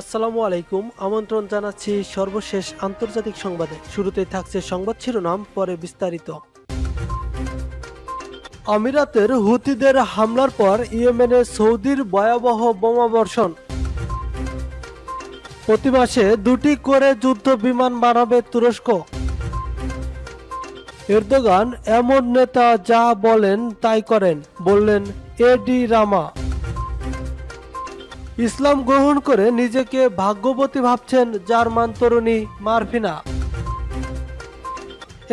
আসসালামু আলাইকুম, আমন্ত্রণ জানাচ্ছি সর্বশেষ আন্তর্জাতিক সংবাদে। শুরুতেই থাকছে সংবাদ শিরোনাম, পরে বিস্তারিত। আমিরাতের হুতিদের হামলার পর ইয়েমেনে সৌদির ভয়াবহ বোমাবর্ষণ প্রতি মাসে দুটি করে যুদ্ধ বিমান বানাবে তুরস্ক। এরদোগান এমন নেতা যা বলেন, তাই করেন, বললেন এডি রামা। ইসলাম গ্রহণ করে নিজেকে ভাগ্যবতী ভাবছেন জার্মান তরুণী মারফিনা।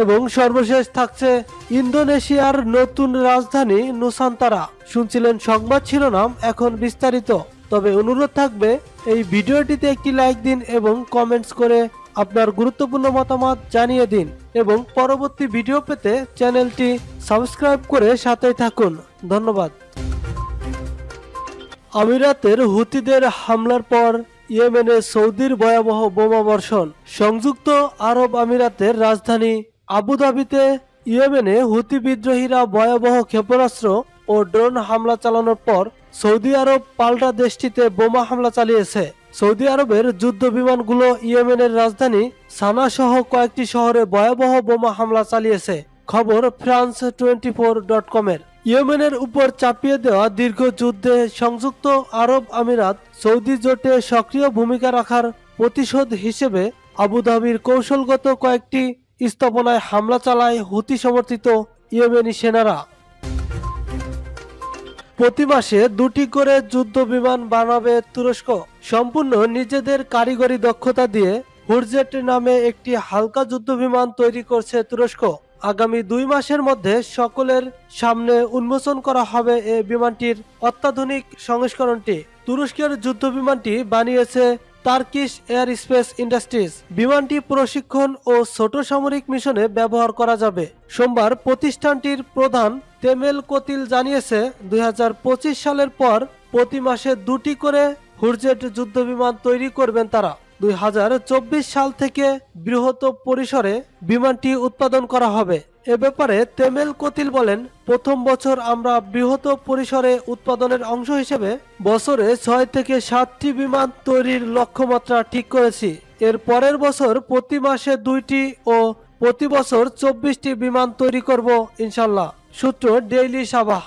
এবং সর্বশেষ থাকছে ইন্দোনেশিয়ার নতুন রাজধানী নুসান্তারা। শুনছিলেন সংবাদ শিরোনাম, এখন বিস্তারিত। তবে অনুরোধ থাকবে, এই ভিডিওটিতে একটি লাইক দিন এবং কমেন্টস করে আপনার গুরুত্বপূর্ণ মতামত জানিয়ে দিন। এবং পরবর্তী ভিডিও পেতে চ্যানেলটি সাবস্ক্রাইব করে সাথেই থাকুন। ধন্যবাদ। আমিরাতের হুতিদের হামলার পর ইয়েমেনে সৌদির ভয়াবহ বোমা বর্ষণ। সংযুক্ত আরব আমিরাতের রাজধানী আবুধাবিতে ইয়েমেনে হুতি বিদ্রোহীরা ভয়াবহ ক্ষেপণাস্ত্র ও ড্রোন হামলা চালানোর পর সৌদি আরব পাল্টা দেশটিতে বোমা হামলা চালিয়েছে। সৌদি আরবের যুদ্ধ বিমানগুলো ইয়েমেনের রাজধানী সানা সহ কয়েকটি শহরে ভয়াবহ বোমা হামলা চালিয়েছে। খবর ফ্রান্স টোয়েন্টি ফোর ডট কমের। ইয়েমেনের উপর চাপিয়ে দেওয়া দীর্ঘ যুদ্ধে সংযুক্ত আরব আমিরাত সৌদি জোটে সক্রিয় ভূমিকা রাখার প্রতিশোধ হিসেবে আবুধাবির কৌশলগত কয়েকটি স্থাপনায় হামলা চালায় হুতি সমর্থিত ইয়েমেনি সেনারা। প্রতি মাসে দুটি করে যুদ্ধ বিমান বানাবে তুরস্ক। সম্পূর্ণ নিজেদের কারিগরি দক্ষতা দিয়ে হুরজেট নামে একটি হালকা যুদ্ধ বিমান তৈরি করছে তুরস্ক। আগামী দুই মাসের মধ্যে সকলের সামনে উন্মোচন করা হবে এই বিমানটির অত্যাধুনিক সংস্করণটি। তুরস্কের যুদ্ধ বিমানটি বানিয়েছে টার্কিশ এয়ার স্পেস ইন্ডাস্ট্রিজ। বিমানটি প্রশিক্ষণ ও ছোট সামরিক মিশনে ব্যবহার করা যাবে। সোমবার প্রতিষ্ঠানটির প্রধান তেমেল কোতিল জানিয়েছে, দুই হাজার পঁচিশ সালের পর প্রতি মাসে দুটি করে হুরজেট যুদ্ধ বিমান তৈরি করবেন তারা। দুই হাজার চব্বিশ সাল থেকে বৃহৎ পরিসরে বিমানটি উৎপাদন করা হবে। এ ব্যাপারে তেমেল কোতিল বলেন, প্রথম বছর আমরা বৃহৎ পরিসরে উৎপাদনের অংশ হিসেবে বছরে ছয় থেকে সাতটি বিমান তৈরির লক্ষ্যমাত্রা ঠিক করেছি। এর পরের বছর প্রতি মাসে দুইটি ও প্রতি বছর চব্বিশটি বিমান তৈরি করব ইনশাল্লাহ সূত্র ডেইলি সাবাহ।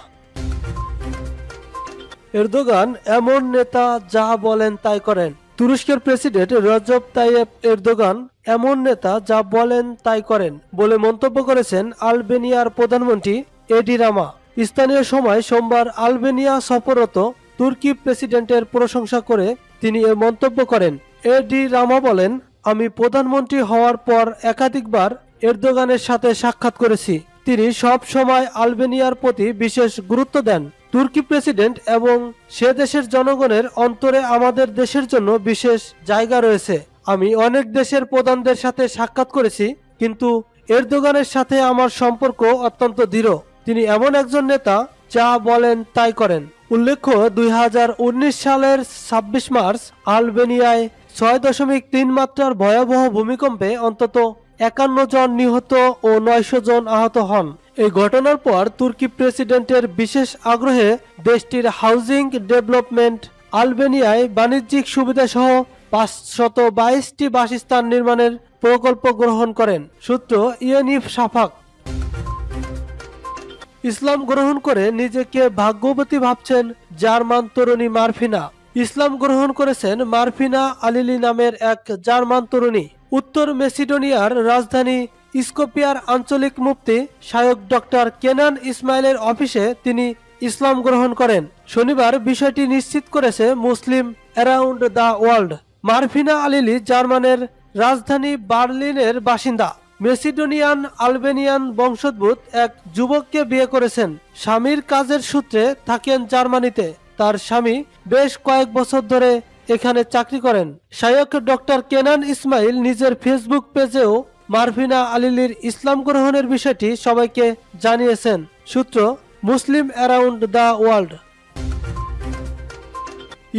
এরদোগান এমন নেতা যা বলেন তাই করেন। তুরস্কের প্রেসিডেন্ট রজব তাইয়েব এরদোগান এমন নেতা যা বলেন তাই করেন বলে মন্তব্য করেছেন আলবেনিয়ার প্রধানমন্ত্রী এডি রামা। স্থানীয় সময় সোমবার আলবেনিয়া সফররত তুর্কি প্রেসিডেন্টের প্রশংসা করে তিনি এ মন্তব্য করেন। এডি রামা বলেন, আমি প্রধানমন্ত্রী হওয়ার পর একাধিকবার এরদোগানের সাথে সাক্ষাৎ করেছি। তিনি সব সময় আলবেনিয়ার প্রতি বিশেষ গুরুত্ব দেন। তুর্কি প্রেসিডেন্ট এবং সে দেশের জনগণের অন্তরে আমাদের দেশের জন্য বিশেষ জায়গা রয়েছে। আমি অনেক দেশের প্রধানদের সাথে সাক্ষাৎ করেছি, কিন্তু এরদোগানের সাথে আমার সম্পর্ক অত্যন্ত দৃঢ়। তিনি এমন একজন নেতা, যা বলেন, তাই করেন। উল্লেখ্য, দুই হাজার উনিশ সালের ছাব্বিশ মার্চ আলবেনিয়ায় ছয় দশমিক তিন মাত্রার ভয়াবহ ভূমিকম্পে অন্তত একান্ন জন নিহত ও নয়শো জন আহত হন। এই ঘটনার পর তুর্কি প্রেসিডেন্টের বিশেষ আগ্রহে দেশটির হাউজিং ডেভেলপমেন্ট আলবেনিয়ায় বাণিজ্যিক সুবিধা সহ পাঁচশত বাইশটি বাসস্থান নির্মাণের প্রকল্প গ্রহণ করেন, সূত্র ইয়েনিফ সাফাক। ইসলাম গ্রহণ করে নিজেকে ভাগ্যবতী ভাবছেন জার্মান তরুণী মারফিনা। ইসলাম গ্রহণ করেছেন মারফিনা আলিলি নামের এক জার্মান তরুণী। উত্তর মেসিডোনিয়ার রাজধানী স্কোপিয়ার আঞ্চলিক মুফতি শায়ক ডক্টর কেনান ইসমাইলের অফিসে তিনি ইসলাম গ্রহণ করেন। শনিবার বিষয়টি নিশ্চিত করেছে মুসলিম অ্যারাউন্ড দ্য ওয়ার্ল্ড। মারফিনা আলিলি জার্মানের রাজধানী বার্লিনের বাসিন্দা। মেসিডোনিয়ান আলবেনিয়ান বংশোদ্ভূত এক যুবককে বিয়ে করেছেন। স্বামীর কাজের সূত্রে থাকেন জার্মানিতে। তার স্বামী বেশ কয়েক বছর ধরে এখানে চাকরি করেন। শায়ক ডক্টর কেনান ইসমাইল নিজের ফেসবুক পেজেও মারফিনা আলিলির ইসলাম গ্রহণের বিষয়টি সবাইকে জানিয়েছেন। সূত্র, মুসলিম অ্যারাউন্ড দ্য ওয়ার্ল্ড।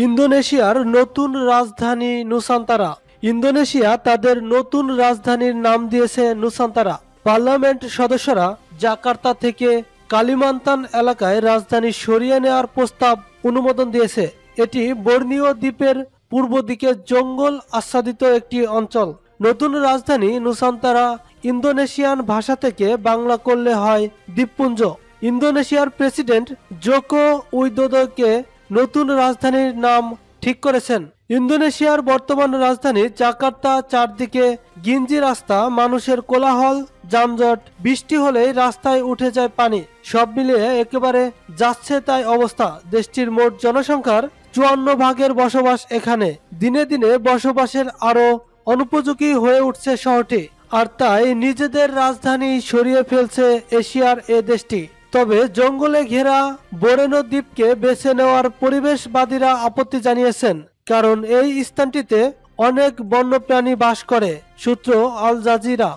ইন্দোনেশিয়ার নতুন রাজধানী নুসান্তারা। ইন্দোনেশিয়া তাদের নতুন রাজধানীর নাম দিয়েছে নুসান্তারা। পার্লামেন্ট সদস্যরা জাকার্তা থেকে কালিমান্তান এলাকায় রাজধানী সরিয়ে নেওয়ার প্রস্তাব অনুমোদন দিয়েছে। এটি বর্ণীয় দ্বীপের পূর্ব দিকে জঙ্গল আচ্ছাদিত একটি অঞ্চল। নতুন রাজধানী নুসান্তারা, ইন্দোনেশিয়ান ভাষা থেকে বাংলা করলে হয় দ্বীপপুঞ্জ। ইন্দোনেশিয়ার প্রেসিডেন্ট জোকো উইদোদোকে নতুন রাজধানীর নাম ঠিক করেছেন। ইন্দোনেশিয়ার বর্তমান রাজধানী জাকার্তা চারদিকে গিঞ্জি রাস্তা, মানুষের কোলাহল, যানজট, বৃষ্টি হলেই রাস্তায় উঠে যায় পানি। সব মিলিয়ে একেবারে যাচ্ছে তাই অবস্থা। দেশটির মোট জনসংখ্যার চুয়ান্ন ভাগের বসবাস এখানে। দিনে দিনে বসবাসের আরও অনুপযোগী হয়ে উঠছে শহরটি, আর তাই নিজেদের রাজধানী সরিয়ে ফেলছে এশিয়ার এ দেশটি। তবে জঙ্গলে ঘেরা বোরেনো দ্বীপকে বেছে নেওয়ার পরিবেশবাদীরা আপত্তি জানিয়েছেন, কারণ এই স্থানটিতে অনেক বন্যপ্রাণী বাস করে, সূত্র আল জাজিরা।